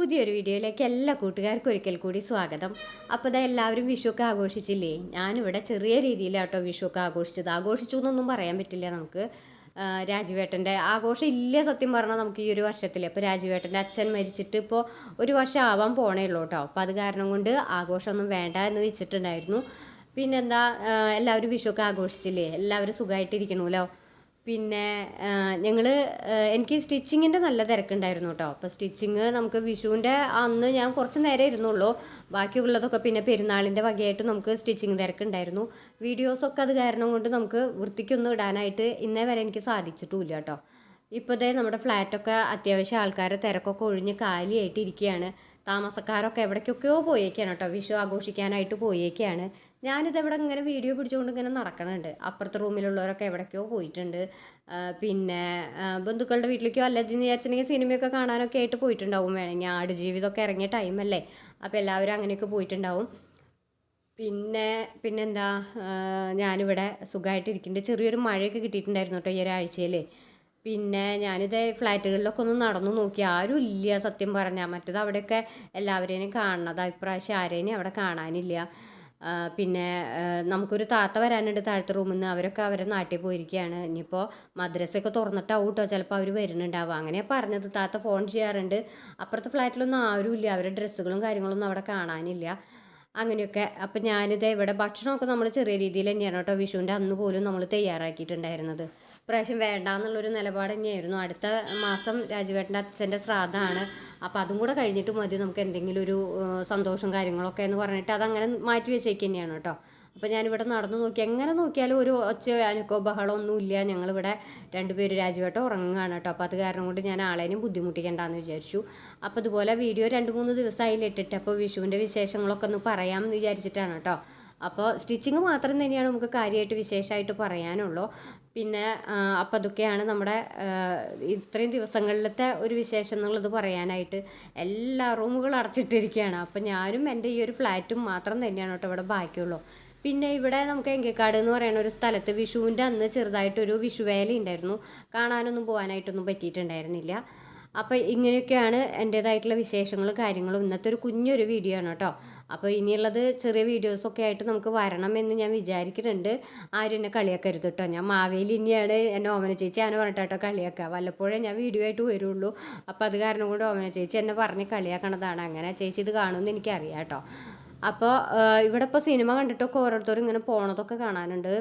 പുതിയൊരു വീഡിയോയിലേക്ക് എല്ലാ കൂട്ടുകാർക്കും ഒരിക്കൽ കൂടി സ്വാഗതം. അപ്പോൾ ഇതാ എല്ലാവരും വിഷുവൊക്കെ ആഘോഷിച്ചില്ലേ? ഞാനിവിടെ ചെറിയ രീതിയിലാട്ടോ വിഷുവൊക്കെ ആഘോഷിച്ചത്. ആഘോഷിച്ചു എന്നൊന്നും പറയാൻ പറ്റില്ല നമുക്ക്. രാജുവേട്ടന്റെ ആഘോഷം ഇല്ല സത്യം പറഞ്ഞാൽ നമുക്ക് ഈ ഒരു വർഷത്തിൽ അപ്പോൾ രാജുവേട്ടന്റെ അച്ഛൻ മരിച്ചിട്ട് ഇപ്പോൾ ഒരു വർഷം ആവാൻ പോണേ ഉള്ളൂ കേട്ടോ. അപ്പോൾ അത് കാരണം കൊണ്ട് ആഘോഷമൊന്നും വേണ്ട എന്ന് വെച്ചിട്ടുണ്ടായിരുന്നു. പിന്നെന്താ എല്ലാവരും വിഷുവൊക്കെ ആഘോഷിച്ചില്ലേ? എല്ലാവരും സുഖമായിട്ടിരിക്കണമല്ലോ പിന്നെ ഞങ്ങൾ എനിക്ക് സ്റ്റിച്ചിങ്ങിന്റെ നല്ല തിരക്കുണ്ടായിരുന്നു കേട്ടോ അപ്പോൾ സ്റ്റിച്ചിങ് നമുക്ക് വിഷുവിന്റെ അന്ന് ഞാൻ കുറച്ച് നേരം ഇരുന്നുള്ളൂ. ബാക്കിയുള്ളതൊക്കെ പിന്നെ പെരുന്നാളിന്റെ വകയായിട്ട് നമുക്ക് സ്റ്റിച്ചിങ് തിരക്കുണ്ടായിരുന്നു. വീഡിയോസൊക്കെ അത് കാരണം കൊണ്ട് നമുക്ക് വൃത്തിക്കൊന്നും ഇടാനായിട്ട് ഇന്നേ വരെ എനിക്ക് സാധിച്ചിട്ടുമില്ല കേട്ടോ ഇപ്പോൾ ദേ നമ്മുടെ ഫ്ലാറ്റൊക്കെ അത്യാവശ്യം ആൾക്കാരെ തിരക്കൊക്കെ ഒഴിഞ്ഞ് കാലിയായിട്ട് ഇരിക്കുകയാണ് താമസക്കാരൊക്കെ എവിടേക്കൊക്കെയോ പോയേക്കാണ് കേട്ടോ. വിഷു ആഘോഷിക്കാനായിട്ട് പോയേക്കാണ്. ഞാനിതെവിടെ ഇങ്ങനെ വീഡിയോ പിടിച്ചുകൊണ്ട് ഇങ്ങനെ നടക്കണുണ്ട്. അപ്പുറത്തെ റൂമിലുള്ളവരൊക്കെ എവിടേക്കോ പോയിട്ടുണ്ട്. പിന്നെ ബന്ധുക്കളുടെ വീട്ടിലേക്കോ അല്ലെന്ന് വിചാരിച്ചിട്ടുണ്ടെങ്കിൽ സിനിമയൊക്കെ കാണാനൊക്കെ ആയിട്ട് പോയിട്ടുണ്ടാവും വേണമെങ്കിൽ ആടുജീവിതമൊക്കെ ഇറങ്ങിയ ടൈമല്ലേ. അപ്പോൾ എല്ലാവരും അങ്ങനെയൊക്കെ പോയിട്ടുണ്ടാവും. പിന്നെ പിന്നെന്താ? ഞാനിവിടെ സുഖമായിട്ടിരിക്കുന്നുണ്ട് ചെറിയൊരു മഴയൊക്കെ കിട്ടിയിട്ടുണ്ടായിരുന്നു കേട്ടോ ഈ ഒരാഴ്ചയിൽ പിന്നെ ഞാനിത് ഫ്ലാറ്റുകളിലൊക്കെ ഒന്ന് നടന്നു നോക്കി. ആരും ഇല്ല സത്യം പറഞ്ഞാൽ മറ്റത് അവിടെയൊക്കെ എല്ലാവരെയും കാണണത് ഇപ്രാവശ്യം ആരെയും അവിടെ കാണാനില്ല. പിന്നെ നമുക്കൊരു താത്ത വരാനുണ്ട് താഴത്തെ റൂമിൽ നിന്ന് അവരൊക്കെ അവരെ നാട്ടിൽ പോയിരിക്കുകയാണ് ഇനിയിപ്പോൾ മദ്രസയൊക്കെ തുറന്നിട്ടാവും കേട്ടോ ചിലപ്പോൾ അവർ വരുന്നുണ്ടാവുക അങ്ങനെ പറഞ്ഞത്. താത്ത ഫോൺ ചെയ്യാറുണ്ട്. അപ്പുറത്തെ ഫ്ലാറ്റിലൊന്നും ആരുമില്ല. അവരുടെ ഡ്രസ്സുകളും കാര്യങ്ങളൊന്നും അവിടെ കാണാനില്ല. അങ്ങനെയൊക്കെ. അപ്പം ഞാനിത് ഇവിടെ ഭക്ഷണമൊക്കെ നമ്മൾ ചെറിയ രീതിയിൽ തന്നെയാണ് കേട്ടോ വിഷുവിന്റെ അന്ന് പോലും നമ്മൾ തയ്യാറാക്കിയിട്ടുണ്ടായിരുന്നത്. പ്രാവശ്യം വേണ്ട എന്നുള്ളൊരു നിലപാട് തന്നെയായിരുന്നു. അടുത്ത മാസം രാജുവേട്ടന്റെ അച്ഛന്റെ ശ്രാദ്ധമാണ്. അപ്പോൾ അതും കൂടെ കഴിഞ്ഞിട്ട് മതി നമുക്ക് എന്തെങ്കിലും ഒരു സന്തോഷം കാര്യങ്ങളൊക്കെ എന്ന് പറഞ്ഞിട്ട് അതങ്ങനെ മാറ്റി വെച്ചേക്ക് തന്നെയാണ് കേട്ടോ. അപ്പോൾ ഞാനിവിടെ നടന്നു നോക്കി. എങ്ങനെ നോക്കിയാലും ഒരു ഒച്ച അനക്കോ ബഹളോ ഒന്നുമില്ല ഞങ്ങളിവിടെ രണ്ടുപേര് രാജുവേട്ടൻ ഉറങ്ങുകയാണ് കേട്ടോ. അപ്പോൾ അത് കാരണം കൊണ്ട് ഞാൻ ആളേനും ബുദ്ധിമുട്ടിക്കേണ്ടെന്ന് വിചാരിച്ചു. അപ്പോൾ അതുപോലെ വീഡിയോ രണ്ട് മൂന്ന് ദിവസമായില്ല ഇട്ടിട്ട്. അപ്പോൾ വിഷുവിന്റെ വിശേഷങ്ങളൊക്കെ ഒന്ന് പറയാമെന്ന് വിചാരിച്ചിട്ടാണ് കേട്ടോ. അപ്പോൾ സ്റ്റിച്ചിങ് മാത്രം തന്നെയാണ് നമുക്ക് കാര്യമായിട്ട് വിശേഷമായിട്ട് പറയാനുള്ളൂ. പിന്നെ അപ്പം അതൊക്കെയാണ് നമ്മുടെ ഇത്രയും ദിവസങ്ങളിലത്തെ ഒരു വിശേഷം എന്നുള്ളത് പറയാനായിട്ട് എല്ലാ റൂമുകളും അടച്ചിട്ടിരിക്കുകയാണ്. അപ്പോൾ ഞാനും എന്റെ ഈ ഒരു ഫ്ലാറ്റും മാത്രം തന്നെയാണ് കേട്ടോ ഇവിടെ ബാക്കിയുള്ളൂ. പിന്നെ ഇവിടെ നമുക്ക് എങ്കേക്കാട് എന്ന് പറയുന്ന ഒരു സ്ഥലത്ത് വിഷുവിന്റെ അന്ന് ചെറുതായിട്ടൊരു വിഷുവേല ഉണ്ടായിരുന്നു. കാണാനൊന്നും പോകാനായിട്ടൊന്നും പറ്റിയിട്ടുണ്ടായിരുന്നില്ല. അപ്പോൾ ഇങ്ങനെയൊക്കെയാണ് എന്റേതായിട്ടുള്ള വിശേഷങ്ങളും കാര്യങ്ങളും. ഇന്നത്തെ ഒരു കുഞ്ഞൊരു വീഡിയോ ആണ് കേട്ടോ. അപ്പോൾ ഇനിയുള്ളത് ചെറിയ വീഡിയോസൊക്കെ ആയിട്ട് നമുക്ക് വരണമെന്ന് ഞാൻ വിചാരിക്കുന്നുണ്ട്. ആരും എന്നെ കളിയാക്കരുത് കേട്ടോ. ഞാൻ മാവേലി ഇനിയാണ് എന്നെ ഓമന ചേച്ചി അങ്ങനെ പറഞ്ഞിട്ടോ കളിയാക്കുക. വല്ലപ്പോഴേ ഞാൻ വീഡിയോ ആയിട്ട് വരുള്ളൂ. അപ്പോൾ അത് കാരണം കൊണ്ട് ഓമന ചേച്ചി എന്നെ പറഞ്ഞ് കളിയാക്കണതാണ്. അങ്ങനെ ചേച്ചി ഇത് കാണുമെന്ന് എനിക്കറിയാം കേട്ടോ. അപ്പോൾ ഇവിടെ ഇപ്പോൾ സിനിമ കണ്ടിട്ടൊക്കെ ഓരോരുത്തരും ഇങ്ങനെ പോണതൊക്കെ കാണാനുണ്ട്.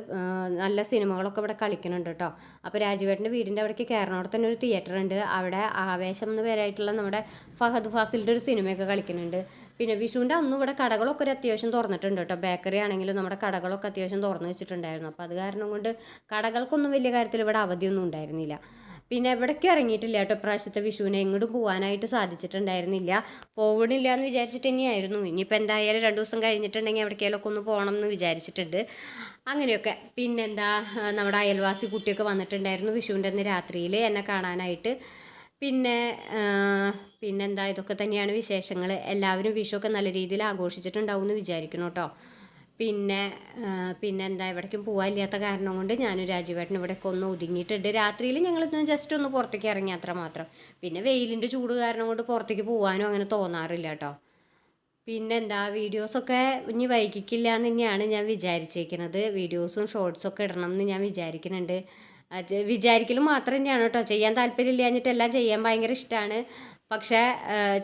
നല്ല സിനിമകളൊക്കെ ഇവിടെ കളിക്കുന്നുണ്ട് കേട്ടോ അപ്പോൾ രാജുവേട്ടന്റെ വീടിന്റെ അവിടേക്ക് കയറണോടെ തന്നെ ഒരു തിയേറ്റർ ഉണ്ട്. അവിടെ ആവേശം എന്ന് പേരായിട്ടുള്ള നമ്മുടെ ഫഹദ് ഫാസിലിന്റെ ഒരു സിനിമയൊക്കെ കളിക്കുന്നുണ്ട്. പിന്നെ വിഷുവിന്റെ അന്നും ഇവിടെ കടകളൊക്കെ ഒരു അത്യാവശ്യം തുറന്നിട്ടുണ്ട് കേട്ടോ ബേക്കറി ആണെങ്കിലും നമ്മുടെ കടകളൊക്കെ അത്യാവശ്യം തുറന്നു വെച്ചിട്ടുണ്ടായിരുന്നു. അപ്പോൾ അത് കാരണം കൊണ്ട് കടകൾക്കൊന്നും വലിയ കാര്യത്തിൽ ഇവിടെ അവധിയൊന്നും ഉണ്ടായിരുന്നില്ല. പിന്നെ എവിടേക്കും ഇറങ്ങിയിട്ടില്ല കേട്ടോ ഇപ്രാവശ്യത്തെ വിഷുവിന്. എങ്ങോട്ടും പോകാനായിട്ട് സാധിച്ചിട്ടുണ്ടായിരുന്നില്ല. പോകണില്ല എന്ന് വിചാരിച്ചിട്ട് തന്നെയായിരുന്നു. ഇനിയിപ്പോൾ എന്തായാലും രണ്ട് ദിവസം കഴിഞ്ഞിട്ടുണ്ടെങ്കിൽ എവിടേക്കെങ്കിലുമൊക്കെ ഒന്ന് പോകണം എന്ന് വിചാരിച്ചിട്ടുണ്ട്. അങ്ങനെയൊക്കെ. പിന്നെന്താ നമ്മുടെ അയൽവാസി കുട്ടിയൊക്കെ വന്നിട്ടുണ്ടായിരുന്നു വിഷുവിന്റെ അന്ന് രാത്രിയിൽ എന്നെ കാണാനായിട്ട്. പിന്നെ പിന്നെന്താ ഇതൊക്കെ തന്നെയാണ് വിശേഷങ്ങൾ എല്ലാവരും വിഷുവൊക്കെ നല്ല രീതിയിൽ ആഘോഷിച്ചിട്ടുണ്ടാവും എന്ന് വിചാരിക്കണം കേട്ടോ. പിന്നെ പിന്നെ എന്താ എവിടേക്കും പോകാനില്ലാത്ത കാരണം കൊണ്ട് ഞാനും രാജുവേട്ടനും ഇവിടെ ഒന്ന് ഒതുങ്ങിയിട്ടുണ്ട്. രാത്രിയിൽ ഞങ്ങൾ ജസ്റ്റ് ഒന്ന് പുറത്തേക്ക് ഇറങ്ങി അത്ര മാത്രം. പിന്നെ വെയിലിന്റെ ചൂട് കാരണം കൊണ്ട് പുറത്തേക്ക് പോകാനും അങ്ങനെ തോന്നാറില്ല കേട്ടോ. പിന്നെന്താ വീഡിയോസൊക്കെ ഇനി വൈകിക്കില്ല എന്ന് തന്നെയാണ് ഞാൻ വിചാരിച്ചേക്കുന്നത്. വീഡിയോസും ഷോർട്സൊക്കെ ഇടണം എന്ന് ഞാൻ വിചാരിക്കുന്നുണ്ട്. വിചാരിക്കലും മാത്രം തന്നെയാണ് കേട്ടോ. ചെയ്യാൻ താല്പര്യമില്ല എല്ലാം ചെയ്യാൻ ഭയങ്കര ഇഷ്ടമാണ് പക്ഷേ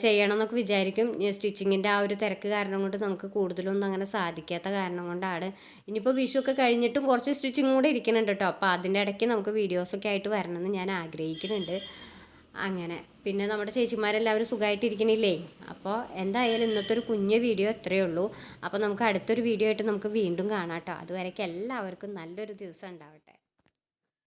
ചെയ്യണം എന്നൊക്കെ വിചാരിക്കും. സ്റ്റിച്ചിങ്ങിന്റെ ആ ഒരു തിരക്ക് കാരണം കൊണ്ട് നമുക്ക് കൂടുതലൊന്നും അങ്ങനെ സാധിക്കാത്ത കാരണം കൊണ്ടാണ്. ഇനിയിപ്പോൾ വിഷു ഒക്കെ കഴിഞ്ഞിട്ടും കുറച്ച് സ്റ്റിച്ചിങ് കൂടെ ഇരിക്കുന്നുണ്ട് കേട്ടോ. അപ്പോൾ അതിന്റെ ഇടയ്ക്ക് നമുക്ക് വീഡിയോസൊക്കെ ആയിട്ട് വരണമെന്ന് ഞാൻ ആഗ്രഹിക്കുന്നുണ്ട്. അങ്ങനെ. പിന്നെ നമ്മുടെ ചേച്ചിമാരെല്ലാവരും സുഖമായിട്ടിരിക്കണില്ലേ അപ്പോൾ എന്തായാലും ഇന്നത്തെ ഒരു കുഞ്ഞ് വീഡിയോ ഇത്രയേ ഉള്ളൂ. അപ്പോൾ നമുക്ക് അടുത്തൊരു വീഡിയോ ആയിട്ട് നമുക്ക് വീണ്ടും കാണാം കേട്ടോ. അതുവരേക്കും എല്ലാവർക്കും നല്ലൊരു ദിവസം ഉണ്ടാവട്ടെ.